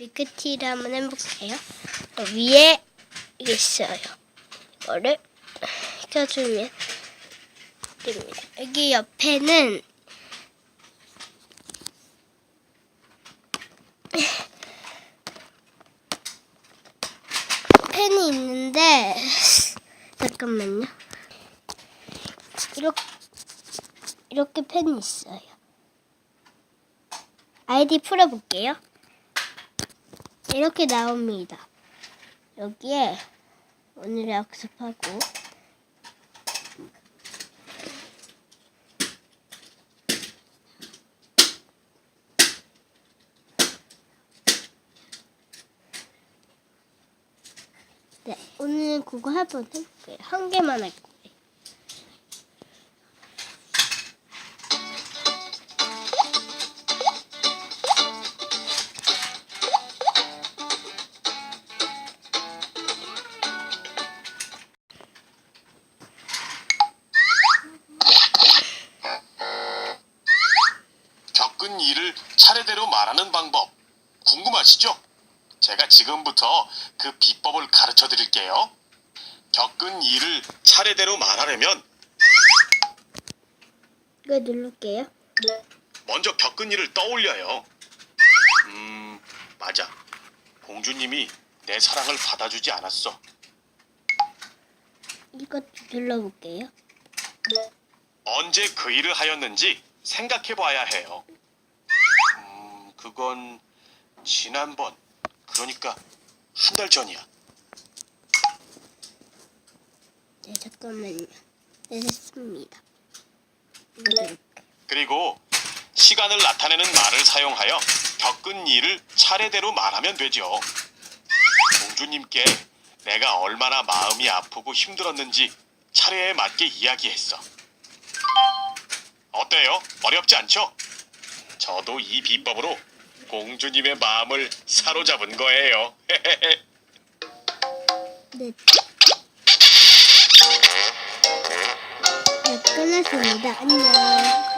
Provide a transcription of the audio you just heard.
밀크티를 한번 해볼게요. 어, 위에 있어요. 이거를 껴주면 됩니다. 여기 옆에는 펜이 있는데 잠깐만요. 이렇게 이렇게 펜이 있어요. 아이디 풀어볼게요. 이렇게 나옵니다. 여기에 오늘 약속하고 네, 오늘 그거 한번 해볼게요. 한 개만 할 거예요. 차례대로 말하는 방법 궁금하시죠? 제가 지금부터 그 비법을 가르쳐 드릴게요. 겪은 일을 차례대로 말하려면 이거 누를게요. 먼저 겪은 일을 떠올려요. 음, 맞아. 공주님이 내 사랑을 받아주지 않았어. 이것도 눌러볼게요. 언제 그 일을 하였는지 생각해 봐야 해요. 음, 그건 지난번, 그러니까 한 달 전이야. 네, 잠깐만요. 네, 됐습니다. 누를게요. 그리고 시간을 나타내는 말을 사용하여 겪은 일을 차례대로 말하면 되죠. 공주님께 내가 얼마나 마음이 아프고 힘들었는지 차례에 맞게 이야기했어. 어때요? 어렵지 않죠? 저도 이 비법으로 공주님의 마음을 사로잡은 거예요. 네. 네, 끝났습니다. 안녕.